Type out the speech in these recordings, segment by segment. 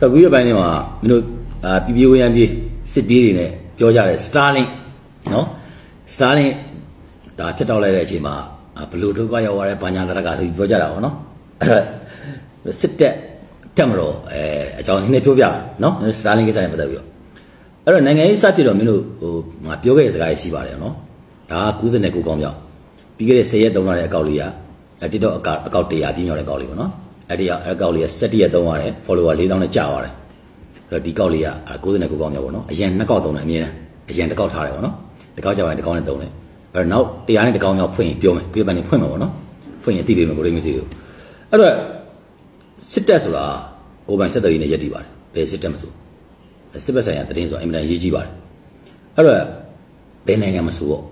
အဲ့တော့ဝီရပိုင်းတွေမှာမင်းတို့အာပြပြဝရန်ပြေးစစ်ပြေးတွေနဲ့ပြောကြတယ် Starlink နော် Starlink ဒါဖြစ်တော့လိုက်တဲ့အချိန်မှာအာဘလူဒုက္ခရောက်သွားတဲ့ဘာညာတရကဆိုပြီးပြောကြတာပေါ့နော်အဲ့စစ်တက်တက်မလို့အဲအကြောင်းနည်းနည်းပြောပြနော် Starlink ကိစ္စနဲ့ပတ်သက်ပြီးတော့အဲ့တော့နိုင်ငံရေးစဖြစ်တော့မင်းတို့ဟိုငါပြောခဲ့တဲ့စကားရှိပါတယ်နော်ဒါက99ကောင်းမြောက်ပြီးခဲ့တဲ့10ရက်သုံးလာတဲ့အကောက်လေးကအဲ TikTok အကောက်အကောက်100ပြည့်မြောက်တဲ့အကောက်လေးပေါ့နော် အဲ့ဒီအကောက်လေးက17ရက်သုံးရတယ် follower 4000နဲ့ကြာသွားတယ်အဲ့တော့ဒီကောက်လေးက69ကောက်မြောက်ပေါ့နော်အရင်နှစ်ကောက်သုံးတယ်အမြင်နဲ့အရင်တစ်ကောက်ထားတယ်ပေါ့နော်တစ်ကောက်ကြပါရင်တစ်ကောက်နဲ့သုံးတယ်အဲ့တော့နောက်တရားနဲ့တစ်ကောက်မြောက်ဖွင့်ရင်ပြောမယ်ပြပန်နေဖွင့်မှာပေါ့နော်ဖွင့်ရင်သိပေးမယ်ကိုလေးမရှိဘူးအဲ့တော့စစ်တပ်ဆိုတာကိုယ်ပိုင်စစ်တပ်ကြီးနဲ့ရက်တည်ပါတယ်ဘယ်စစ်တပ်မဆိုစစ်ဘက်ဆိုင်ရာတရင်ဆိုတာအင်မတန်ရေးကြီးပါတယ်အဲ့တော့ဘယ်နိုင်ငံမဆိုပေါ့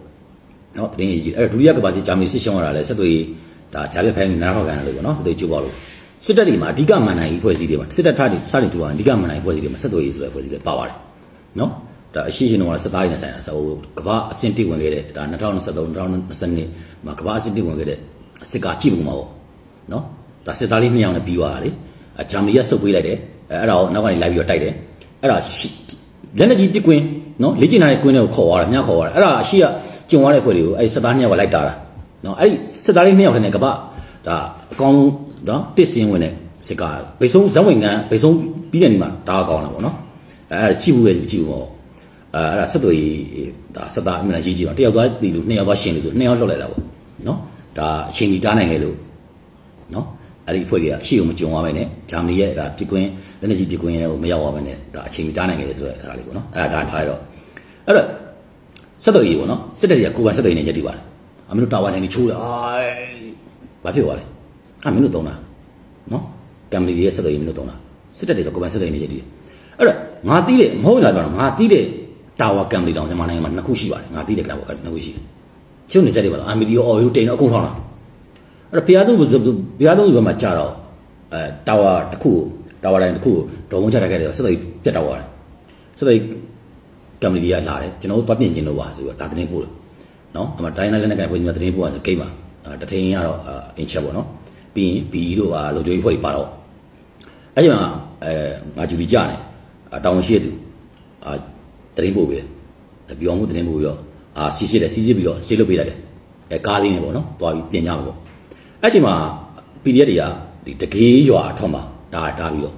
နော်တရင်ရေးကြီးအဲ့တော့ဒုတိယကမ္ဘာစစ်ဂျာမနီစစ်ရှုံးရတာလဲစစ်သွေးဒါဂျာပြဖိုင်နားထောက်ကန်လို့ပေါ့နော်စစ်သွေးကျိုးပါလို့ စစ်တပ်တွေမှာအဓိကမန်နိုင်ဖွဲ့စည်းတွေမှာစစ်တပ်ထားတွေစတင်ကျိုးပါအဓိကမန်နိုင်ဖွဲ့စည်းတွေမှာစစ်သွေးရေးဆိုတဲ့ဖွဲ့စည်းတွေပါပါတယ်နော်ဒါအရှိရှင်တော့စစ်သားတွေနဲ့ဆိုင်တာဆိုကမ္ဘာအဆင့်တိဝင်ခဲ့တဲ့ဒါ2023 2022မှာကမ္ဘာအဆင့်တိဝင်ခဲ့တဲ့စစ်ကာကြည့်ပုံမှာပေါ့နော်ဒါစစ်သားလေးနှစ်ယောက်နဲ့ပြီးသွားတာလေအဂျာမနီကစုပ်ပေးလိုက်တယ်အဲအဲ့ဒါကိုနောက်ကနေလိုက်ပြီးတော့တိုက်တယ်အဲ့ဒါရှိလက်လက်ကြီးပြစ်ကွင်းနော်လေ့ကျင့်ထားတဲ့ကွင်းတွေကိုခေါ်သွားတာမြခေါ်သွားတာအဲ့ဒါအရှိကကျုံသွားတဲ့ခွေတွေကိုအဲ့စစ်သားနှစ်ယောက်ကလိုက်တာတာနော်အဲ့ဒီစစ်သားလေးနှစ်ယောက်နဲ့ကမ္ဘာဒါအကောင် နော်တစ်စင်းဝင်တဲ့စစ်ကာဗိဆုံးဇက်ဝင်ကန်ဗိဆုံးပြီးတဲ့နေ့မှာဒါအကောင်လာပေါ့နော်အဲအဲ့ဒါကြည့်ဘူးပဲကြည့်ဘူးပေါ့အဲအဲ့ဒါဆက်သွေးဒါစတာအမှန်ကြီးကြီးတော့တယောက်သွားတီလို့နှစ်ယောက်သွားရှင်လို့ဆိုနှစ်ယောက်လှုပ်လိုက်တာပေါ့နော်ဒါအချိန်ကြီးတားနိုင်လေလို့နော်အဲ့ဒီအဖွဲ့ကြီးကရှေ့ကိုမကြုံသွားပဲနဲ့ဂျာမနီရဲ့ဒါပြစ်ကွင်းလက်နေကြီးပြစ်ကွင်းရဲ့ဟိုမရောက်သွားပဲနဲ့ဒါအချိန်ကြီးတားနိုင်လေဆိုတဲ့အားလေးပေါ့နော်အဲ့ဒါဒါထားရတော့အဲ့တော့ဆက်သွေးကြီးပေါ့နော်စစ်တပ်ကြီးကကိုယ်ပိုင်ဆက်သွေးနေရက်တည်ပါတယ်အမင်းတို့တာဝါတိုင်းကြီးချိုးတာဘာဖြစ်သွားလဲ အမင်းတို့သုံးတာနော်ကမ်မလီရဲ့ဆက်သွေးကြီးမင်းတို့သုံးတာစစ်တပ်တွေကကိုယ်ပိုင်ဆက်သွေးနေရက်တည်အဲ့တော့ငါတီးတယ်မဟုတ်လားပြောတော့ငါတီးတယ်တာဝါကမ်မလီတောင်မြန်မာနိုင်ငံမှာနှစ်ခုရှိပါတယ်ငါတီးတယ်ကတာဝါနှစ်ခုရှိတယ်ချုံနေစက်တွေပါလားအာမီဒီယိုအော်ယူတိန်တော့အကုန်ထောင်းလာအဲ့တော့ဘုရားသုံးဘုရားသုံးဘက်မှာကြာတော့အဲတာဝါတစ်ခုတာဝါတိုင်းတစ်ခုဒေါ်မုံချတက်ခဲ့တယ်ဆက်သွေးပြတ်တော့သွားတယ်ဆက်သွေးကမ်မလီကလာတယ်ကျွန်တော်တို့တွားပြင်ကျင်လို့ပါဆိုတော့ဒါတင်းပို့တယ်နော်အမတိုင်းလိုက်လက်နဲ့ကဖွဲ့ကြီးမှာတင်းပို့ရတယ်ဂိမ်းမှာတထင်းရတော့အင်ချက်ပေါ့နော် ပြီးရင်ဘီတို့ပါလုံချိုးဖွဲ့ကြီးပါတော့အဲ့ဒီမှာအဲငါဂျူဒီကြတယ်တောင်းရှိရသူအာတရင်ပို့ပေးတယ်ပြောင်းမှုတရင်ပို့ပြီးတော့အာစီစစ်တယ်စီစစ်ပြီးတော့ဆေးလုပ်ပေးလိုက်တယ်အဲကားလေးနဲ့ပေါ့နော်သွားပြီးပြင်ကြမှာပေါ့အဲ့ချိန်မှာ PDF တွေကဒီတကေးရွာအထောက်မှာဒါတားပြီးတော့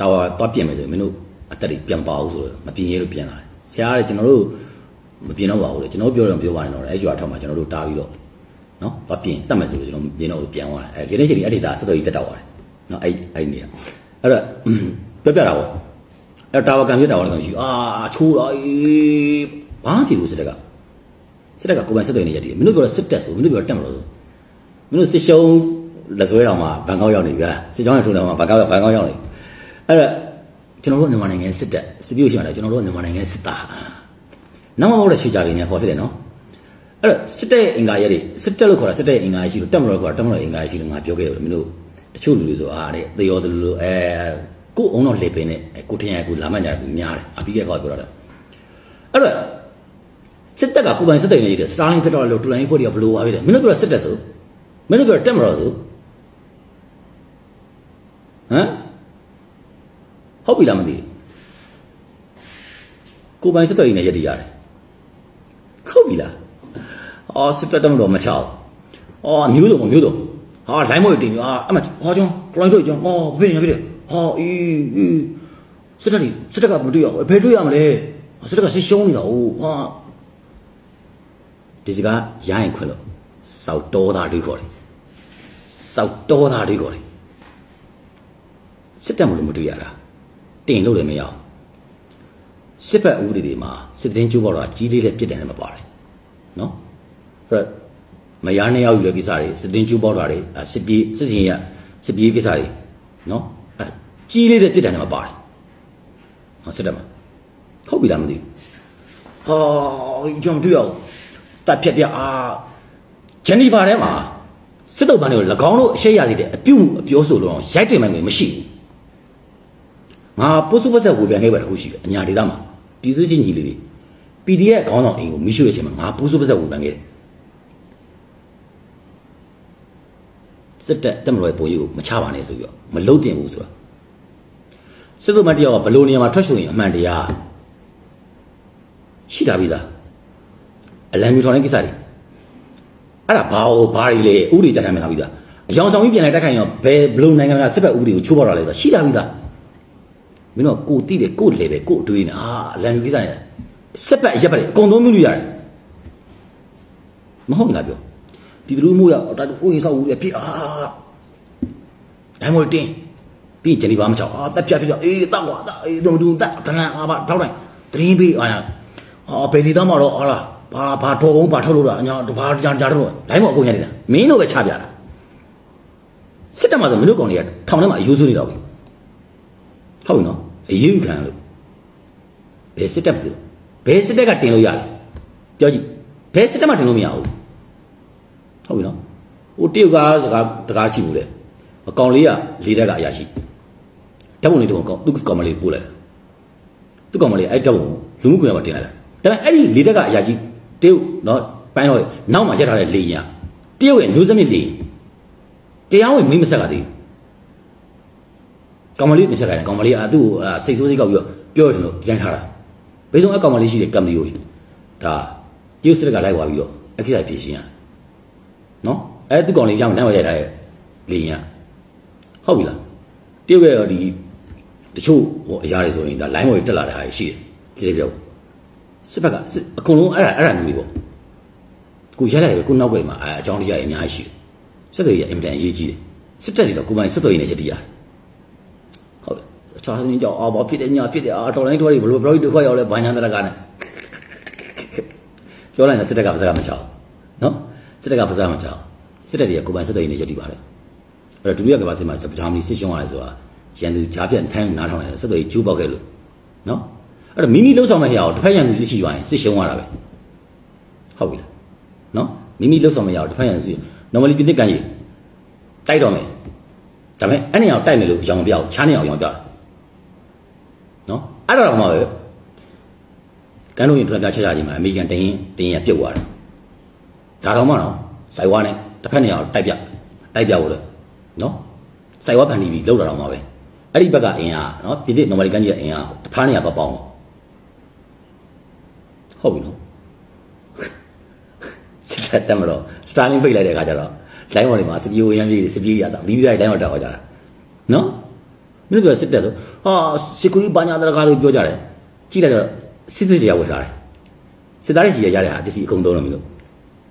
တာဝါသွားပြင်မယ်ဆိုရင်မင်းတို့အတက်တွေပြန်ပါအောင်ဆိုတော့မပြင်ရလို့ပြန်လာတယ်ဆရာကကျွန်တော်တို့မပြင်တော့ပါဘူးလေကျွန်တော်ပြောတော့ပြောပါနေတော့အဲ့ရွာထောက်မှာကျွန်တော်တို့တားပြီးတော့ နော်သွားပြင်တတ်မယ်ဆိုလို့ကျွန်တော်ပြင်တော့ပြန်သွားတယ်အဲဒီနေ့ချိန်ဒီအဲ့ဒီသားစတော်ကြီးတက်တော့ပါတယ်နော်အဲ့အဲ့နေရအဲ့တော့ပြောပြတာပေါ့အဲ့တာဝါကံပြတာဝါလည်းရှိအာချိုးတာအေးဘာဖြစ်လို့စစ်တက်ကစစ်တက်ကကိုယ်ပိုင်စစ်တွေနေရတယ်မင်းတို့ပြောစစ်တက်ဆိုမင်းတို့ပြောတက်မလို့ဆိုမင်းတို့စစ်ရှုံးလက်စွဲတော်မှာဘန်ကောက်ရောက်နေပြီစစ်ကြောင်းနဲ့ထိုးတယ်မှာဘန်ကောက်ဘန်ကောက်ရောက်နေအဲ့တော့ကျွန်တော်တို့မြန်မာနိုင်ငံစစ်တက်စစ်ပြုတ်ရှိမှလည်းကျွန်တော်တို့မြန်မာနိုင်ငံစစ်သားနောက်မှမဟုတ်တဲ့ရွှေကြလေးနဲ့ခေါ်ဖြစ်တယ်နော် အဲ့တော့စစ်တက်အင်္ဂါရဲတွေစစ်တက်လို့ခေါ်တာစစ်တက်အင်္ဂါရရှိလို့တက်မလို့ခေါ်တာတက်မလို့အင်္ဂါရရှိလို့ငါပြောခဲ့တယ်မင်းတို့တချို့လူတွေဆိုအားတဲ့သေရောသလိုလိုအဲကို့အောင်တော့လေပင်နဲ့ကိုထင်ရကိုလာမှညာကူများတယ်အပြီးရဲ့ခေါ်ပြောတာအဲ့တော့စစ်တက်ကကိုပိုင်စစ်တက်နေရတယ်စတာလင်းဖြစ်တော့လို့တူလိုင်းဖွဲ့တွေကဘလို့ပါပြီလေမင်းတို့ပြောစစ်တက်ဆိုမင်းတို့ပြောတက်မလို့ဆိုဟမ်ဟုတ်ပြီလားမသိကိုပိုင်စစ်တက်နေရရည်ရတယ်ဟုတ်ပြီလား အော်စစ်တက်တော့မချောက်အော်မျိုးစုံမျိုးစုံဟာလိုင်းမွေတင်ပြီဟာအမဟောကျွန်တော်လိုင်းတို့ကျွန်တော်ဟောဘယ်နေပြီဟောအေးအေးစစ်တက်ဒီစစ်တက်ကမတွေ့ရဘူးဘယ်တွေ့ရမလဲစစ်တက်ကစစ်ရှုံးနေတာဟုတ်ဟာဒီစကားရိုင်းခွင်လို့စောက်တော်သားတွေခေါ်တယ်စောက်တော်သားတွေခေါ်တယ်စစ်တက်မလို့မတွေ့ရတာတင်လို့လည်းမရအောင်စစ်ဘက်ဥပဒေတွေမှာစစ်တင်းကျိုးပေါတော့ကြီးလေးတဲ့ပြစ်ဒဏ်နဲ့မပါတယ်နော်အဲ့ တော့မယားနှစ်ယောက်ယူတဲ့ကိစ္စတွေစစ်တင်းကျိုးပေါတာတွေစစ်ပြေးစစ်စင်ရစစ်ပြေးကိစ္စတွေနော်အဲ့ကြီးလေးတဲ့ပြစ်ဒဏ်နဲ့မပါတယ်ဟောစစ်တက်မှာဟုတ်ပြီလားမသိဘူးဟောကျွန်တော်တွေ့အောင်တပ်ဖြတ်ပြအာဂျန်နီဖာထဲမှာစစ်တုပ်ပန်းတွေကို၎င်းတို့အရှိရစီတဲ့အပြုတ်အပြောဆိုလို့ရိုက်တင်မှန်းမရှိဘူးငါပိုးစုပတ်သက်ဝေပြန်ခဲ့ပါတခုရှိတယ်အညာဒေတာမှာပြည်သူချင်းကြီးလေးတွေ PDF ခေါင်းဆောင်အိမ်ကိုမိရှုရဲ့အချိန်မှာငါပိုးစုပတ်သက်ဝေပြန်ခဲ့တယ် စစ်တပ်တက်မလို့ပုံကြီးကိုမချပါနဲ့ဆိုပြီးတော့မလုတ်တင်ဘူးဆိုတာစစ်သူမတ်တယောက်ကဘလို့နေရာမှာထွက်ဆိုရင်အမှန်တရားရှိတာပြီလားအလံမြူထောင်တဲ့ကိစ္စတွေအဲ့ဒါဘာဟိုဘာတွေလဲဥပဒေတက်ထိုင်မှာပြီလားအယောင်ဆောင်ကြီးပြန်လိုက်တက်ခိုင်ရောဘယ်ဘလို့နိုင်ငံကစစ်ဘက်ဥပဒေကိုချိုးပေါက်တာလဲဆိုရှိတာပြီလားမင်းတို့ကိုတိတယ်ကိုလေပဲကိုအတွေးနေအာအလံမြူကိစ္စနေစစ်ဘက်အရက်ဘက်တွေအကုန်လုံးမြူလို့ရတယ်မဟုတ်ဘူးလားပြော ဒီလူမျိုးရတာဥယျာဉ်ဆောက်ဦးရဖြစ်အာတိုင်းမတင်းပြီးဂျနီဘာမချောက်အာတက်ပြပြပြအေးတောက်ကွာတောက်အေးဒုံဒုံတက်တလန်အာဘာတောက်တိုင်းတရင်ပြီးအာအာဘယ်ဒီသားမှာတော့ဟာလားဘာဘာတော်အောင်ဘာထုတ်လို့လားအညာဘာကြာကြာတော့လိုင်းမအကုန်ရနေတာမင်းတို့ပဲချပြတာစစ်တပ်မှာဆိုမင်းတို့ကောင်တွေကထောင်ထဲမှာအယူဆနေတော့ပြီဟုတ်ပြီနော်အယူခံလို့ဘယ်စစ်တပ်ဆိုဘယ်စစ်တပ်ကတင်လို့ရလဲပြောကြည့်ဘယ်စစ်တပ်မှတင်လို့မရဘူး ဟုတ်ပြီနော်ဟိုတရုတ်ကစကားတကားချိဘူးလေအကောင်လေးကလေတက်ကအရာရှိဓာတ်ပုံလေးတော့ကောင်သူ့ကောင်မလေးပို့လိုက်သူ့ကောင်မလေးအဲ့ဓာတ်ပုံလူမှုကွန်ရက်မှာတင်လိုက်တာဒါပေမဲ့အဲ့ဒီလေတက်ကအရာရှိတရုတ်နော်ပိုင်းတော့နောက်မှာရက်ထားတဲ့လေရင်ကတရုတ်ရဲ့မျိုးစမြစ်လေရင်တရားဝင်မိမဆက်ကသေးဘူးကောင်မလေးမဆက်ခိုင်းတယ်ကောင်မလေးကသူ့ကိုအာစိတ်ဆိုးစိတ်ကောက်ပြီးတော့ပြောတယ်လို့ကြမ်းထားတာဘယ်ဆုံးအကောင်မလေးရှိတဲ့ကံမီယိုဒါကျုပ်စစ်ကလိုက်သွားပြီးတော့အခက်အခဲဖြေရှင်းရ နော်အဲသူ့ကောင်လေးကြောင့်နောက်ရက်ထားတဲ့လေရင်ကဟုတ်ပြီလားတရုတ်ရဲ့ဒီတချို့ဟိုအရာတွေဆိုရင်ဒါ line ပေါ်တက်လာတဲ့ဟာရှိတယ်ကြည့်ရပြောစစ်ဘက်ကစစ်အကုန်လုံးအဲ့ဒါအဲ့ဒါမျိုးတွေပေါ့ကိုရက်လိုက်ပဲကိုနောက်ွယ်မှာအဲအကြောင်းတရားတွေအများကြီးရှိတယ်စစ်တွေရအင်မတန်အရေးကြီးတယ်စစ်တပ်တွေဆိုကိုပိုင်စစ်တွေနဲ့ချက်တည်ရတယ်ဟုတ်တယ်အခြားစင်းကြောင့်အာဘာဖြစ်တယ်ညာဖြစ်တယ်အာတော်လိုင်းတော်တွေဘလို့ဘလို့ဒုက္ခရောက်လဲဘာညာတရကနဲ့ပြောလိုက်ရင်စစ်တပ်ကပါစကားမချောင်းနော် စစ်တပ်ကပါစကားမချောင်းစစ်တပ်တွေကကိုပိုင်စစ်တွေနဲ့ချက်တည်ပါတယ်အဲ့တော့ဒုတိယကမ္ဘာစစ်မှာစပတာမီစစ်ရှုံးရတယ်ဆိုတာရန်သူကြားပြတ်ဖမ်းနားထောင်တယ်စစ်တွေကျိုးပေါက်ခဲ့လို့နော်အဲ့တော့မိမိလှုပ်ဆောင်မဲ့ဟရာကိုတစ်ဖက်ရန်သူရှိသွားရင်စစ်ရှုံးရတာပဲဟုတ်ပြီလားနော်မိမိလှုပ်ဆောင်မဲ့ဟရာကိုတစ်ဖက်ရန်သူရှိ normally ပြစ်ကန်ကြီးတိုက်တော့မယ်ဒါပေမဲ့အဲ့နေရာကိုတိုက်မယ်လို့ရောင်မပြောက်ချားနေအောင်ရောင်ပြောက်တာနော်အဲ့ဒါတော့မှပဲကန်လို့ရင်ထွက်ပြချက်ချခြင်းမှာအမေရိကန်တင်းရင်တင်းရင်ပြုတ်သွားတယ် ဒါတော့မှတော့စိုက်ဝါနဲ့တစ်ဖက်နေရာကိုတိုက်ပြတိုက်ပြဖို့လေနော်စိုက်ဝါဖန်တီးပြီးလောက်တာတော့မှပဲအဲ့ဒီဘက်ကအင်အားနော်ဒီဒီ normally ကန်ကြီးကအင်အားတစ်ဖားနေရာတော့ပေါင်းဟုတ်ပြီနော်စစ်တပ်တက်မတော့စတာလင်ဖိတ်လိုက်တဲ့အခါကျတော့လိုင်းဝေါ်တွေမှာစပီယိုရမ်းပြေးစပီးရစားဒီဒီတိုင်းလိုင်းဝေါ်တက်သွားကြတာနော်မင်းတို့ပြောစစ်တပ်ဆိုဟာစစ်ကူကြီးဘာညာတရကားလို့ပြောကြတယ်ကြည့်လိုက်တော့စစ်စစ်တရားဝတ်ထားတယ်စစ်သားတွေစီရရတဲ့ဟာပစ္စည်းအကုန်သုံးလို့မင်းတို့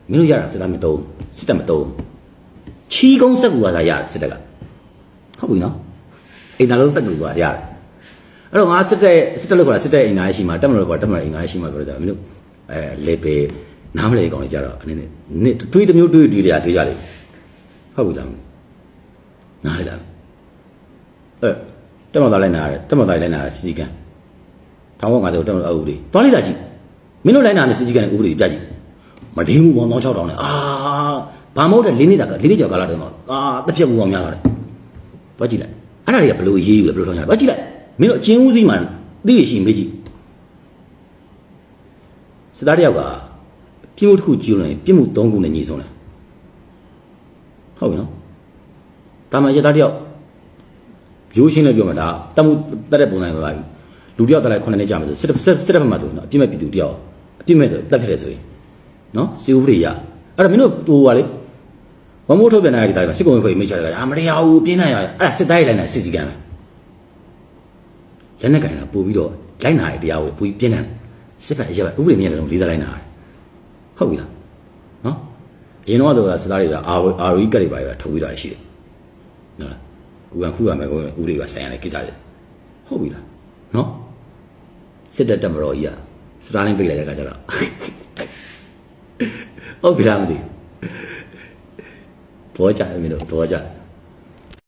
မင်းတို့ရတာစစ်သားမသုံးစစ်တပ်မသုံးချီကုန်းစက်ကူကစားရတယ်စစ်တပ်ကဟုတ်ပြီနော်အိမ်သာလုံးစက်ကူကရတယ်အဲ့တော့ငါစစ်တပ်စစ်တပ်လို့ခေါ်တာစစ်တပ်အိမ်သားရှိမှာတက်မလို့ခေါ်တာတက်မလို့အိမ်သားရှိမှာပြောကြတယ်မင်းတို့အဲလေပေနားမလဲကောင်းကြတော့အနေနဲ့နှစ်တွေးတစ်မျိုးတွေးတွေးကြတွေးကြလေဟုတ်ပြီလားနားလေလားအဲတက်မတော်လိုက်နာရတယ်တက်မတော်လိုက်နာရစီကံထောင်ဝက်50တက်မတော်အုပ်တွေတွားလိုက်တာကြည့်မင်းတို့လိုက်နာတဲ့စီစီကံနဲ့ဥပဒေပြကြည့် မဒင်းဘူးပေါင်း6000နဲ့အာဘာမဟုတ်တဲ့၄နှစ်တာက၄နှစ်ကျော်ကာလတည်းမှာအာတစ်ဖြတ်ဘူးပေါင်းများလာတယ်တွားကြည့်လိုက်အဲ့ဒါတွေကဘယ်လိုရေးယူလဲဘယ်လိုထောင်ကြလဲတွားကြည့်လိုက်မင်းတို့အချင်းဦးစီးမှသိရရှိမေးကြည့်စစ်သားတယောက်ကပြစ်မှုတစ်ခုကျူးလွန်ရင်ပြစ်မှု၃ခုနဲ့ညီဆုံးတယ်ဟုတ်ပြီနော်ဒါမှရသားတယောက်ရိုးရှင်းလည်းပြောမှာဒါတတ်မှုတက်တဲ့ပုံစံပဲပါပြီလူတယောက်တက်လိုက်9နှစ်ကြာမယ်ဆိုစစ်စစ်စစ်တဲ့ဘက်မှာဆိုတော့အပြစ်မဲ့ပြည်သူတယောက်အပြစ်မဲ့တက်ခဲ့တယ်ဆိုရင် နော်စီဥပဒေရအဲ့ဒါမင်းတို့ဟိုပါလေဝမိုးထုတ်ပြန်တဲ့ဒီတိုင်းမှာစစ်ကုံရေးဖွဲ့မိတ်ချတယ်အာမတရားဘူးပြင်းနိုင်ရအဲ့ဒါစစ်သားရေးလိုက်နေစစ်စီကံပဲလက်နဲ့ကင်တာပို့ပြီးတော့လိုက်နာရတရားကိုပို့ပြီးပြင်းတယ်စစ်ဖက်ရက်ဥပဒေနဲ့လည်းလေးစားလိုက်နာရတယ်ဟုတ်ပြီလားနော်အရင်တော့ကစသားတွေကအာအာရီကတ်တွေပါပဲထုတ်ပြီးတော့ရှိတယ်နော်လားဥကခုကမဲ့ကိုဦးတွေကဆိုင်ရတဲ့ကိစ္စတွေဟုတ်ပြီလားနော်စစ်တပ်တက်မတော်ကြီးอ่ะစတားလင်းပြိလိုက်တဲ့အခါကျတော့ ဟုတ်ပြီလားမသိဘူးဘောကြတယ်မင်းတို့ဘောကြတယ်